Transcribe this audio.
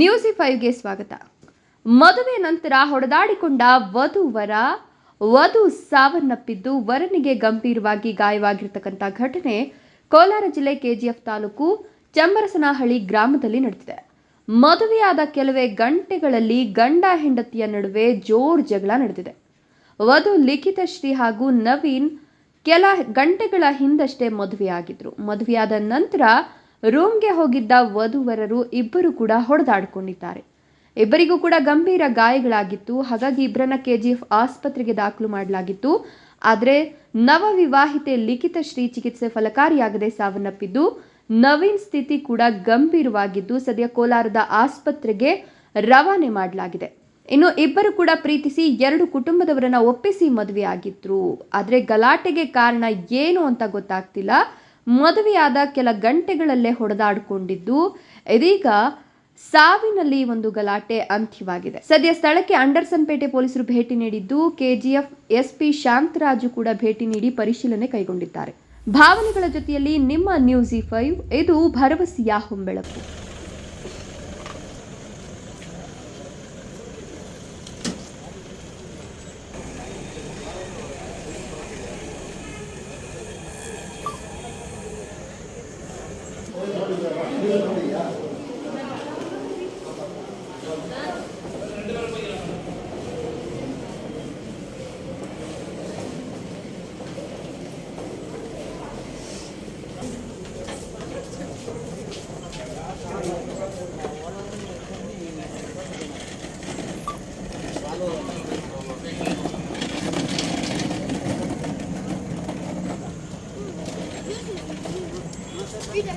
ನ್ಯೂಸಿ ಫೈವ್ಗೆ ಸ್ವಾಗತ. ಮದುವೆ ನಂತರ ಹೊಡೆದಾಡಿಕೊಂಡ ವಧುವರ ವಧು ಸಾವನ್ನಪ್ಪಿದ್ದು ವರನಿಗೆ ಗಂಭೀರವಾಗಿ ಗಾಯವಾಗಿರ್ತಕ್ಕಂಥ ಘಟನೆ ಕೋಲಾರ ಜಿಲ್ಲೆ ಕೆಜಿಎಫ್ ತಾಲೂಕು ಚಂಬರಸನಹಳ್ಳಿ ಗ್ರಾಮದಲ್ಲಿ ನಡೆದಿದೆ. ಮದುವೆಯಾದ ಕೆಲವೇ ಗಂಟೆಗಳಲ್ಲಿ ಗಂಡ ಹೆಂಡತಿಯ ನಡುವೆ ಜೋರ್ ಜಗಳ ನಡೆದಿದೆ. ವಧು ಲಿಖಿತ ಶ್ರೀ ಹಾಗೂ ನವೀನ್ ಕೆಲ ಗಂಟೆಗಳ ಹಿಂದಷ್ಟೇ ಮದುವೆಯಾಗಿದ್ರು. ಮದುವೆಯಾದ ನಂತರ ರೂಮ್ಗೆ ಹೋಗಿದ್ದ ವಧುವರರು ಇಬ್ಬರು ಕೂಡ ಹೊಡೆದಾಡಿಕೊಂಡಿದ್ದಾರೆ. ಇಬ್ಬರಿಗೂ ಕೂಡ ಗಂಭೀರ ಗಾಯಗಳಾಗಿತ್ತು. ಹಾಗಾಗಿ ಇಬ್ಬರನ್ನ ಕೆಜಿಎಫ್ ಆಸ್ಪತ್ರೆಗೆ ದಾಖಲು ಮಾಡಲಾಗಿತ್ತು. ಆದರೆ ನವವಿವಾಹಿತೆ ಲಿಖಿತ ಶ್ರೀ ಚಿಕಿತ್ಸೆ ಫಲಕಾರಿಯಾಗದೆ ಸಾವನ್ನಪ್ಪಿದ್ದು, ನವೀನ್ ಸ್ಥಿತಿ ಕೂಡ ಗಂಭೀರವಾಗಿದ್ದು ಸದ್ಯ ಕೋಲಾರದ ಆಸ್ಪತ್ರೆಗೆ ರವಾನೆ ಮಾಡಲಾಗಿದೆ. ಇನ್ನು ಇಬ್ಬರು ಕೂಡ ಪ್ರೀತಿಸಿ ಎರಡು ಕುಟುಂಬದವರನ್ನ ಒಪ್ಪಿಸಿ ಮದುವೆ ಆಗಿದ್ರು ಆದರೆ ಗಲಾಟೆಗೆ ಕಾರಣ ಏನು ಅಂತ ಗೊತ್ತಾಗ್ತಿಲ್ಲ. ಮದುವೆಯಾದ ಕೆಲ ಗಂಟೆಗಳಲ್ಲೇ ಹೊಡೆದಾಡಿಕೊಂಡಿದ್ದು, ಇದೀಗ ಸಾವಿನಲ್ಲಿ ಒಂದು ಗಲಾಟೆ ಅಂತ್ಯವಾಗಿದೆ. ಸದ್ಯ ಸ್ಥಳಕ್ಕೆ ಅಂಡರ್ಸನ್ ಪೇಟೆ ಪೊಲೀಸರು ಭೇಟಿ ನೀಡಿದ್ದು, ಕೆಜಿಎಫ್ ಎಸ್ಪಿ ಶಾಂತರಾಜು ಕೂಡ ಭೇಟಿ ನೀಡಿ ಪರಿಶೀಲನೆ ಕೈಗೊಂಡಿದ್ದಾರೆ. ಭಾವನೆಗಳ ಜೊತೆಯಲ್ಲಿ ನಿಮ್ಮ ನ್ಯೂಸಿ ಫೈವ್, ಇದು ಭರವಸೆಯ ಹೊಂಬೆಳಕು. Wieder.